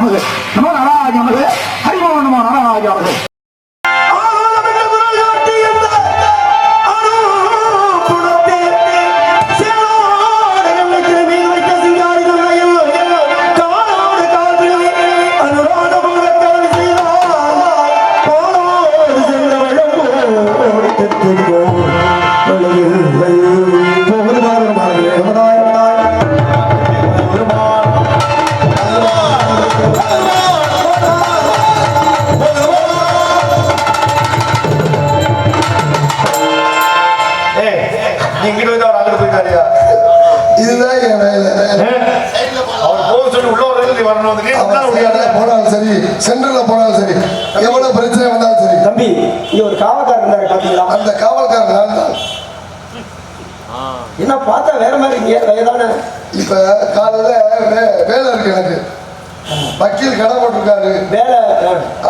நமது நமோ நாராஜ நமது ஹரிமோ நமோ நாராஜ நமது வரணும் போனாலும் சரி சென்டர்ல போனாலும் சரி எவ்வளவு பிரச்சனை வந்தாலும் சரி. தம்பி இங்க ஒரு காவல்காரர் இருந்தாரு பாத்தீங்களா? அந்த நான் தான் என்ன பார்த்தா வேற மாதிரி இருக்கீங்க வயதான இப்ப காலையில வே- வேலை இருக்கு எனக்கு. வக்கீல் கடை போட்டிருக்காரு. வேலை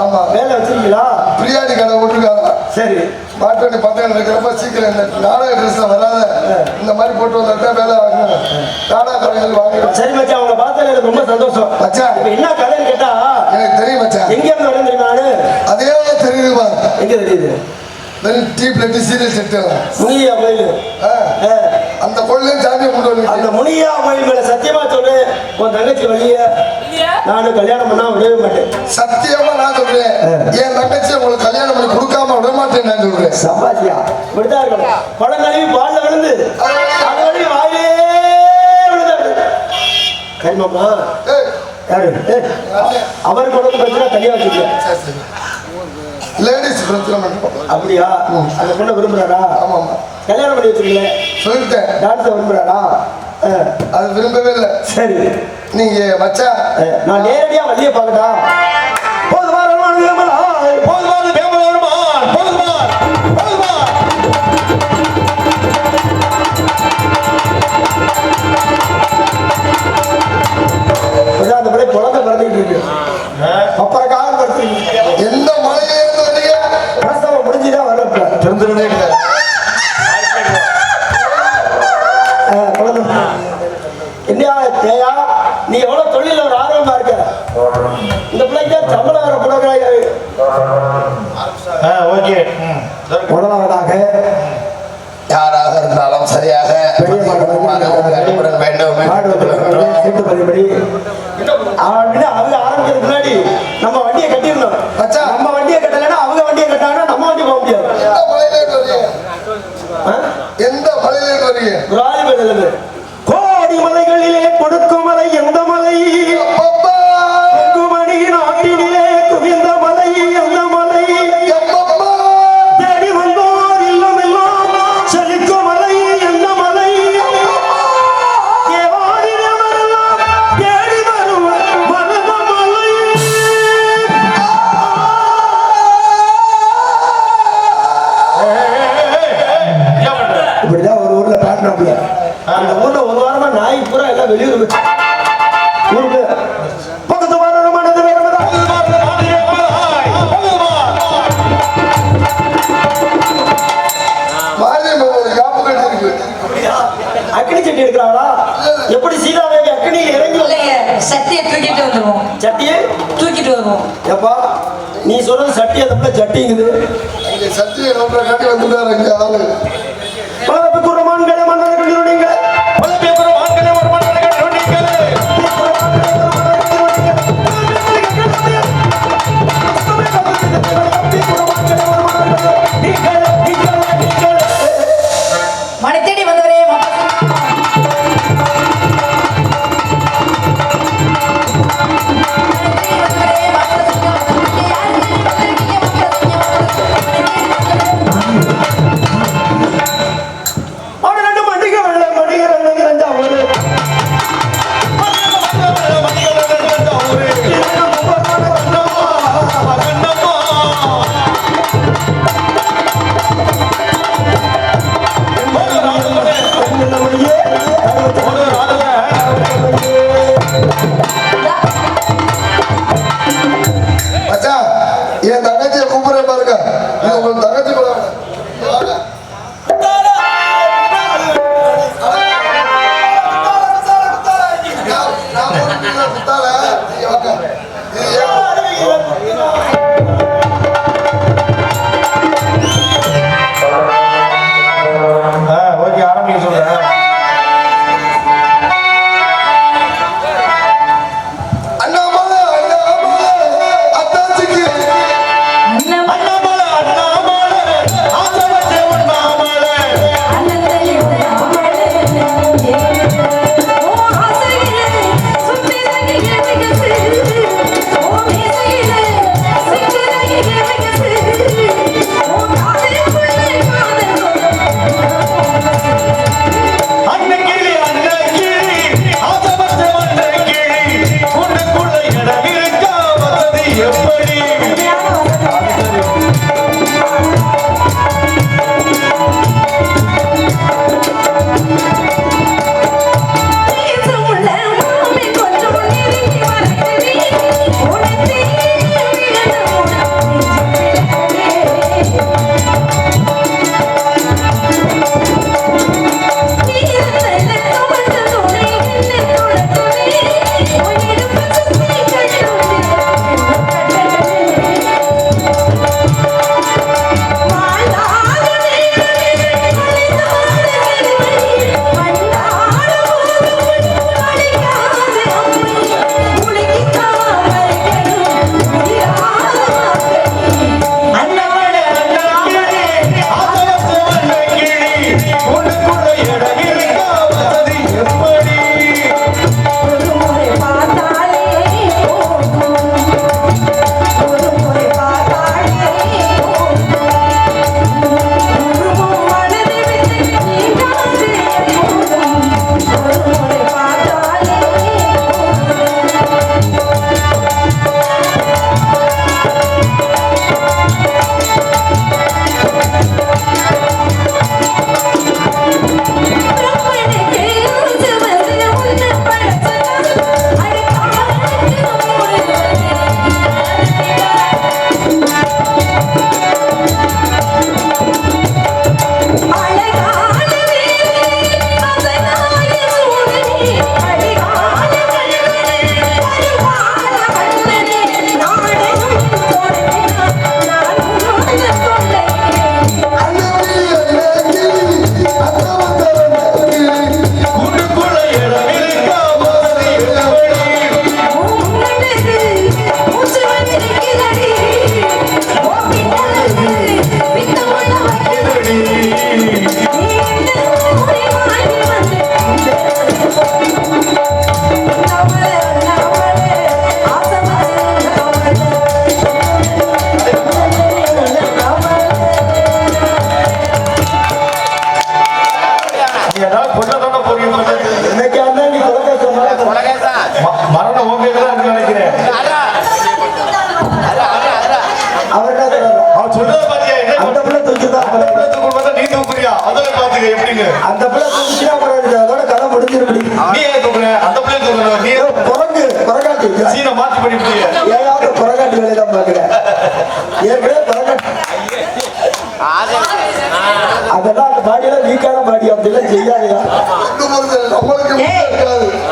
ஆமா. வேலை வச்சிருக்கீங்களா? பிரியாணி கடை போட்டிருக்காரு. சரி. வண்டி பந்தயம் இருக்கிறப்ப சீக்கிரம் இந்த நாடக ட்ரெஸ்ல வராத இந்த மாதிரி போட்டு வந்தா வேலை வாங்கணும். நாடக கலைஞர்கள் வாங்கணும். சரி மச்சான் அவங்கள பார்த்தா எனக்கு ரொம்ப சந்தோஷம். இப்ப என்ன கதைன்னு கேட்டா எனக்கு தெரியும் மச்சான். எங்க இருந்து வரேன் தெரியுமா நானு? அதே தெரியுது பாரு. எங்க தெரியுது? T blood serial set. Muniya கோயில். அந்த கொள்ளையும் சாமியை கொண்டு வந்து அந்த முனியா கோயில் மேல சத்தியமா சொல்லு உன் தங்கச்சி வழிய நானும் கல்யாணம் பண்ணா விடவே மாட்டேன். சத்தியமா நான் சொல்றேன். என் தங்கச்சி உங்களுக்கு கல்யாணம் பண்ணி கொடுக்காம விட மாட்டேன் நான் சொல்றேன். சம்பாத்தியா? இப்படித்தான் இருக்கணும். பழம் கழுவி பால்ல விழுந்து வாயிலே விழுந்து கரிமாமா அவருக்கு உனக்கு பிரச்சனை தனியா வச்சுக்க. சரி, சரி. லேடிஸ் பிரச்சனை அப்படியா? அந்த பொண்ணை விரும்புறாரா? ஆமா ஆமா கல்யாணம் பண்ணி வச்சிருக்கீங்களே? சொல்லிட்டேன். டான்ஸை விரும்புறாரா? அது விரும்பவே இல்லை. சரி. நீங்க ஆ, நான் நேரடியா வள்ளிய பார்க்கட்டா போதுமா. போதுமான். போதுமான். இப்பதான் அந்த பிள்ளை குழந்தை பிறந்துட்டு இருக்கு அப்புறக்காக பிறந்துருக்கு எந்த மலையில இருந்து வரீங்க பிரசவம் முடிஞ்சுதான் வரப்ப தெரிஞ்சிருந்தே முதலாவதாக யாராக இருந்தாலும் சரியாக முன்னாடி நம்ம வண்டியை மச்சான். நம்ம வண்டியை கட்டலைன்னா அவங்க வண்டியை கட்டாங்கன்னா நம்ம வண்டி போக முடியாது. எந்த மலையில கோடி மலைகளிலே கொடுக்கும் மலை எந்த மலை? எல்லாம் வெளியூர் பக்கத்து வாரம் மனது அக்னி சட்டி எடுக்கிறாங்களா? எப்படி சீதாதேவி அக்னியில் இறங்கி சட்டியை தூக்கிட்டு வந்துருவோம். சட்டியை? தூக்கிட்டு வருவோம். எப்பா நீ சொல்றது சட்டி பிள்ளை சட்டிங்குது. இங்க சத்திய நோட்டை காட்டி வந்துட்டாரு இங்க ஆளு. மனை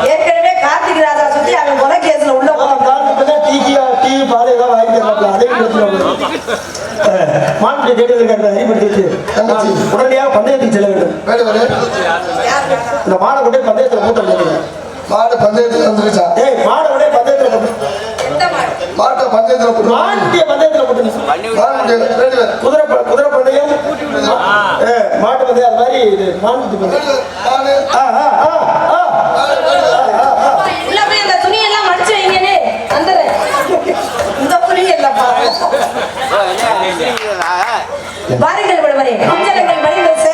ஏற்கனவே கார்த்திக் ராஜா சுத்தி கேஸ்ல உள்ள டிவி பாலை ஏதாவது வாங்கி தரலாம் அதே மாட்டு பந்தயத்துக்கு செல்ல இந்த மாடை கொண்டே பந்தயத்தில் மூத்த மாடு பந்தயத்தில் வந்துருச்சா? ஏய் மாடை கொண்டே பந்தயத்தில் மாட்டை பந்தயத்தில் மாட்டிய குதிரை குதிரை பந்தயம். மாதிரி இது மாநிலத்துக்கு உள்ள போய் அந்த துணியெல்லாம் மடிச்சு வைங்கன்னு வந்துடுறேன். பாருங்கள் பாருங்கள்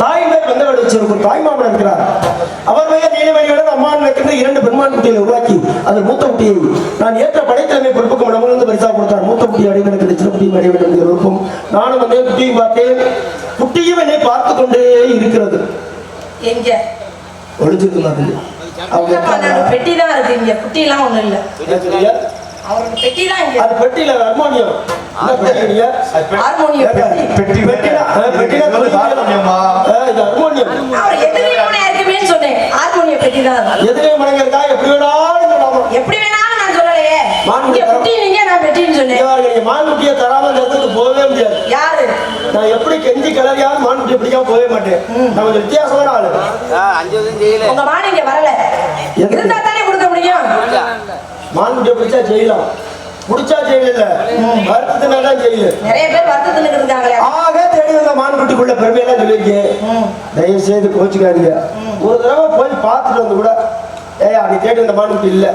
தாய்மார் வந்தவன் வச்சிருக்கும் தாய்மாமன் இருக்கிறார். அவர் பெயர் நீலமணியுடன் அம்மா இருக்கின்ற இரண்டு பெண்மான் குட்டியை உருவாக்கி அந்த மூத்த குட்டியை நான் ஏற்ற படைத்தலைமை பொறுப்புக்கு நம்மளிருந்து பரிசா கொடுத்தார். மூத்த குட்டி அடைவென கிடைச்ச குட்டியும் அடைய வேண்டும் என்கிற விருப்பம் நானும் வந்து குட்டியும் பார்த்தேன். குட்டியும் என்னை பார்த்து கொண்டே இருக்கிறது. எங்க? ஒழிச்சிருக்கிறாரு பெட்டிதான் இருக்கு இங்க. குட்டி எல்லாம் ஒண்ணு இல்ல அவரோட பெட்டி அது பெட்டியில ஹார்மோனியம் ஹார்மோனியம் பெட்டி பெட்டி பெட்டினா பெட்டினா ஹார்மோனியமா? இது ஹார்மோனியம் அவர் எதிரே மூணு இருக்குமேன்னு சொன்னேன். ஹார்மோனியம் பெட்டி தான். எதிரே மடங்க இருக்கா? எப்படி வேணாலும் சொல்லலாம் எப்படி வேணாலும் நான் சொல்லலையே. மான்குட்டி நீங்க நான் பெட்டின்னு சொன்னேன். நீங்க மான்குட்டியை தராம போகவே முடியாது. யாரு? நான் எப்படி கெஞ்சி கிளறியாவது மான்குட்டியை பிடிக்காம போகவே மாட்டேன். நான் கொஞ்சம் வித்தியாசமான ஆளு. உங்க மான் இங்க வரல. இருந்தா தானே கொடுக்க முடியும். மான்குட்டியை பிடிச்சா ஜெயிலாம் பிடிச்சா ஜெயில் இல்ல வருத்தத்தினால தான் ஜெயிலு. நிறைய பேர் வருத்தத்துல இருக்காங்களே ஆக தேடி வந்த மான்குட்டிக்குள்ள பெருமையெல்லாம் சொல்லியிருக்கேன். தயவு செய்து கோச்சுக்காதீங்க. ஒரு தடவை போய் பார்த்துட்டு வந்து கூட ஏய் அப்படி தேடி வந்த மான்குட்டி இல்ல.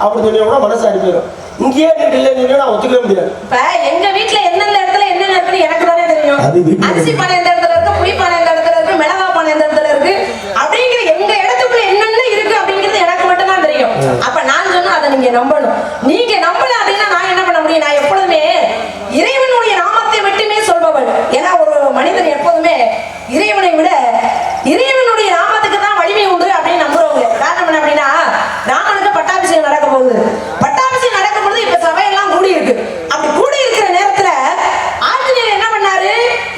அப்படி சொன்னா கூட மனசு அடி போயிடும் இங்கேயே நீட்டு இல்லைன்னு சொன்னா நான் ஒத்துக்கவே முடியாது. இப்ப எங்க வீட்ல எந்தெந்த இடத்துல என்னென்ன இருக்குன்னு எனக்கு தானே தெரியும். அது வீட்ல அரிசி பானை எந்த இடத்துல இருக்கு புளி பானை எந்த இடத்துல இருக்கு மிளகா பானை எந்த இடத்துல இருக்கு அப்படிங்கிற எங்க இடத்துக்குள்ள என்னென்ன இருக்கு அப்படிங்கிறது எனக்கு மட்டும் தான் தெரியும் அப்ப நான் நீங்க நம்பணும். நீங்க நம்பல அப்படின்னா நான் என்ன பண்ண முடியும்? நான் எப்பொழுதுமே இறைவனுடைய நாமத்தை மட்டுமே சொல்பவன் ஏன்னா ஒரு மனிதன் எப்போதுமே இறைவனை விட இறைவனுடைய நாமத்துக்கு தான் வலிமை உண்டு அப்படின்னு நம்புறவங்க காரணம் என்ன அப்படின்னா ராமனுக்கு பட்டாபிஷேகம் நடக்க போகுது பட்டாபிஷேகம் நடக்கும் பொழுது இப்ப சபையெல்லாம் கூடி இருக்கு அப்படி கூடி இருக்கிற நேரத்துல ஆஞ்சநேயர் என்ன பண்ணாரு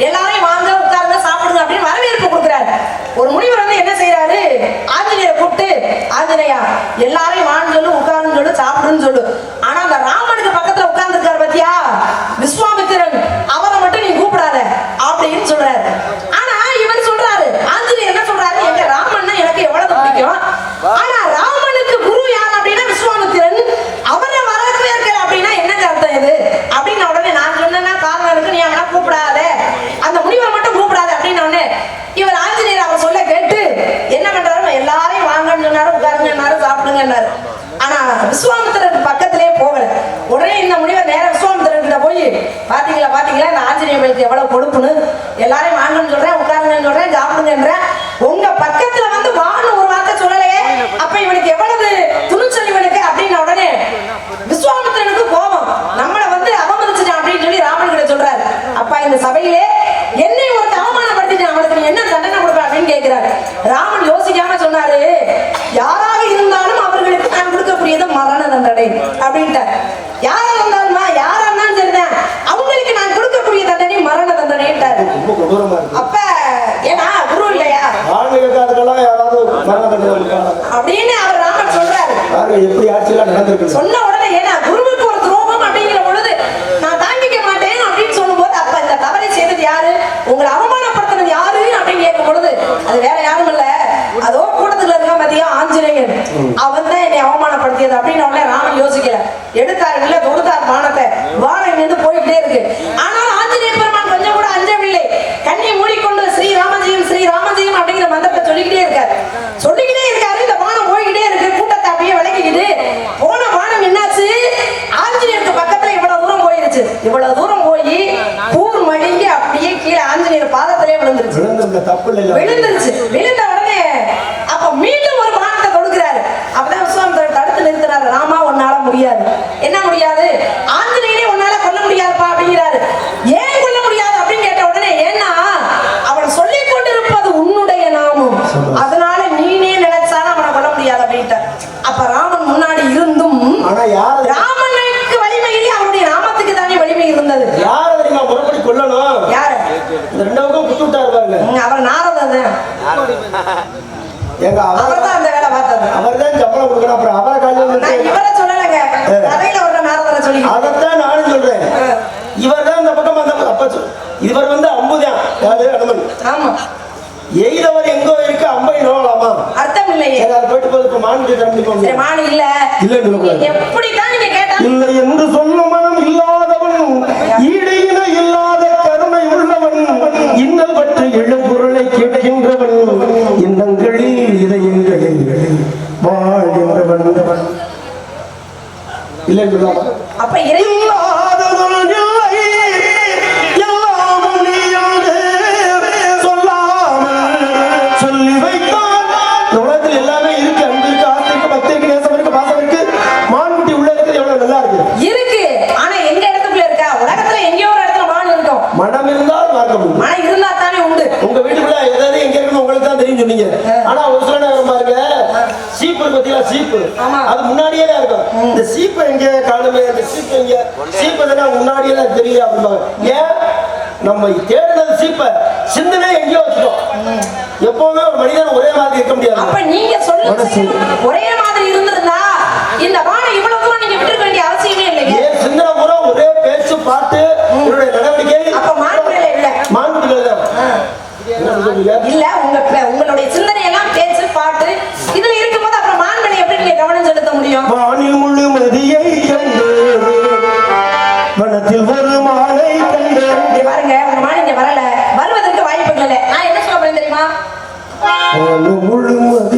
எல்லாரையும் வாங்க உட்காருங்க சாப்பிடுங்க அப்படின்னு வரவேற்பு கொடுக்குறாரு ஒரு முனிவர் வந்து என்ன செய்யறாரு ஆஞ்சநேயரை கூப்பிட்டு ஆஞ்சநேயா எல்லாரையும் வான்னு சொல்லு உட்காருன்னு சொல்லு சாப்பிடுன்னு சொல்லு ஆனா அந்த ராமனுக்கு பக்கத்துல உட்கார்ந்துருக்காரு பாத்தியா விஸ்வாமித்திரன் அவரை மட்டும் நீ கூப்பிடாத அப்படின்னு சொல்றாரு ஆனா இவர் சொல்றாரு ஆஞ்சநேயர் என்ன சொல்றாரு எங்க ராமன்னா எனக்கு எவ்வளவு பிடிக்கும் ஆனா ராமனுக்கு குரு யார் அப்படின்னா விஸ்வாமித்திரன் அவரை வரவேற்கிற அப்படின்னா என்னங்க அர்த்தம் இது அப்படின்னு உடனே நான் சொன்னேன்னா காரணம் இருக்கு நீ அவனை கூப்பிடாத அந்த முனிவர் மட்டும் கூப்பிடாத அப்படின்னு உடனே இவர் ஆஞ்சநேயர் அவர் சொல்ல கேட்டு என்ன பண்றாரு எல்லாரையும் வாங்கன்னு சொன்னாரு உட்காருங்கன்னாரு சாப்பிடுங்கன்னாரு ஆனா விஸ்வாமித்திரன் பக்கத்திலே போகல உடனே இந்த முனிவர் நேரா விஸ்வாமித்திரன் கிட்ட போய் பாத்தீங்களா பாத்தீங்களா இந்த கொடுக்கணும் எல்லாரையும் வாங்கன்னு சொல்றேன் உட்காருங்கன்னு சொல்றேன் சாப்பிடுங்கன்றேன் உங்க பக்கத்துல வந்து வான்னு ஒரு வார்த்தை சொல்லலையே அப்ப இவனுக்கு எவ்வளவு துணிச்சல் இவனுக்கு அப்படின்ன உடனே விஸ்வாமித்திரனுக்கு கோபம் நம்மள வந்து அவமதிச்சுட்டான் அப்படின்னு சொல்லி ராமன் கிட்ட சொல்றாரு அப்பா இந்த சபையிலே என்னை ஒரு அவமானப்படுத்திட்டான் அவனுக்கு நீ என்ன தண்டனை கொடுப்ப அப்படின்னு கேட்கிறாரு ராமன் யோசிக்காம சொன்னாரு யாராக இருந்தாலும் அவர்களுக்கு நான் கொடுக்கக்கூடியது மரண தண்டனை அப்படின்ட்டார் யாரா இருந்தாலுமா யாரா இருந்தாலும் சரிதான் அவங்களுக்கு நான் கொடுக்கக்கூடிய தண்டனை மரண தண்டனைன்ட்டாரு ரொம்ப கொடூரமா இருக்கு அப்ப ஏன்னா குரு இல்லையா ஆன்மீகக்காரர்களெல்லாம் யாராவது மரண தண்டனை கொடுப்பாங்க. அப்படின்னு அவர் ராமன் சொல்றாரு பாருங்க எப்படி ஆட்சியெல்லாம் நடந்திருக்கு சொன்ன உடனே ஏன்னா குருவுக்கு ஒரு துரோகம் அப்படிங்கிற பொழுது நான் தாங்கிக்க மாட்டேன் அப்படின்னு சொல்லும்போது அப்ப இந்த தவறை செய்தது யாரு உங்களை அவமானப்படுத்தினது யாரு அப்படின்னு கேட்கும் பொழுது அது வேற யாரும் இல்ல அதோ கூட்டத்துல இருக்க மதியா ஆஞ்சநேயன் அவன் தான் என்னை அவமானப்படுத்தியது அப்படின்னு உடனே ராமன் யோசிக்கல எடுத்தாரு இல்ல தொடுத்தார் பானத்தை வானம் இங்கிருந்து போயிட்டே இருக்கு ஆனால் ஆஞ்சநேய பெருமான் கொஞ்சம் கூட அஞ்சவில்லை கண்ணை மூடிக்கொண்டு ஸ்ரீ ராமஜெயம் ஸ்ரீ ராமஜெயம் அப்படிங்கிற மந்திரத்தை சொல்லிக்கிட்டே இருக்காரு சொல்லிக்கிட்டே இருக்காரு இந்த பானம் போய்கிட்டே இருக்கு கூட்டத்தை அப்படியே விளக்கிக்கிட்டு போன பானம் என்னாச்சு ஆஞ்சநேயருக்கு பக்கத்துல இவ்வளவு தூரம் போயிருச்சு இவ்வளவு தூரம் போய் கூர் மடிங்கி அப்படியே கீழே ஆஞ்சநேயர் பாதத்திலே விழுந்துருச்சு விழுந்திருந்த தப்பு இல்லை விழுந்துருச்சு விழுந்த உடனே அப்ப மீண்டும் ஒரு பானத்தை கொடுக்கிறாரு அப்பதான் விஸ்வாமித்திரர் தடுத்து நிறுத்துறாரு ராமா உன்னால முடியாது என்ன முடியாது ஆஞ்சநேயரே உன்னால கொல்ல முடியாதுப்பா அப்படிங்கிறாரு ஏன் கொல்ல முடியாது அப்படின்னு கேட்ட உடனே ஏன்னா அவன் சொல்லிக் கொண்டிருப்பது உன்னுடைய நாமம் அதனால நீனே நினைச்சாலும் அவனை கொல்ல முடியாது அப்படின்ட்டார் அப்ப ராமன் முன்னாடி இருந்தும் ஆனா யார ராமனுக்கு வலிமை இல்லை அவருடைய நாமத்துக்கு தானே வலிமை இருந்தது யார தெரியுமா முறைப்படி கொல்லணும் யாரு இந்த ரெண்டு பக்கம் குத்து விட்டாரு பாருங்க ம், அவர் நாரதன் எங்க அவர் அவர் தான் அந்த வேலை பார்த்தது அவர் தான் சம்பளம் கொடுக்கணும் அப்புறம் அவரை காலையில் நான் வந்து இவரை சொல்லலைங்க கதையில வர்ற நாரதனை சொல்லி அதைத்தான் நானும் சொல்றேன் இவர் தான் இந்த பக்கம் அந்த அப்ப சொல்- இவர் வந்து அம்புதான் யாரு அனுமன் ஆமா எய்தவர் எங்கோ இருக்கு அம்பை நோவலாமா அர்த்தம் இல்லையே சரி அது இல்ல. நீங்க இல்லை என்று சொல்லும் மனம் இல்லாதவன் ஈடையின இல்லாத கருணை உள்ளவன் இன்னல் பற்றி எழும் பொருளை கேட்கின்றவன் இன்னங்களில் இதயங்களில் வாழ்கின்றவன். இல்லை அப்ப மனம் இருந்தால் மார்க்கம் உண்டு மனம் இருந்தா தானே உண்டு. உங்க வீட்டுக்குள்ள ஏதாவது எங்க இருக்குன்னு உங்களுக்கு தான் தெரியும் சொன்னீங்க. ஆனா ஒரு சில நேரம் பாருங்க சீப்பு பத்தியா சீப்பு? அது முன்னாடியே தான் இருக்கும். இந்த சீப்பு எங்க காலமே இந்த சீப்பு எங்க? சீப்பு தானே முன்னாடியே தான் தெரியும் அப்படிம்பாங்க. ஏன்? நம்ம தேடினது சீப்ப சிந்தனை எங்கேயோ வச்சுட்டோம். எப்பவுமே ஒரு மனிதன் ஒரே மாதிரி இருக்க முடியாது. அப்ப நீங்க சொல்லுங்க ஒரே மாதிரி இருந்திருந்தா இந்த வானம் இவ்வளவு தூரம் நீங்க விட்டுருக்க வேண்டிய அவசியமே இல்லை சிந்தனை பூரா ஒரே பாட்டு உங்களுடைய நடவடிக்கை. அப்ப மாண்புகளே இல்ல. சொல்றீங்க? இல்ல உங்க உங்களுடைய சிந்தனை எல்லாம் பேச்சு பாட்டு இதுல இருக்கும்போது அப்புறம் மாண்பனை எப்படி நீங்க கவனம் செலுத்த முடியும்? வானில் முழுமதியை கண்டு வனத்தில் ஒரு மாலை கண்டு. பாருங்க உங்க இங்க வரல. வருவதற்கு வாய்ப்புகள் இல்லை. நான் என்ன சொல்ல போறேன் தெரியுமா? வானில்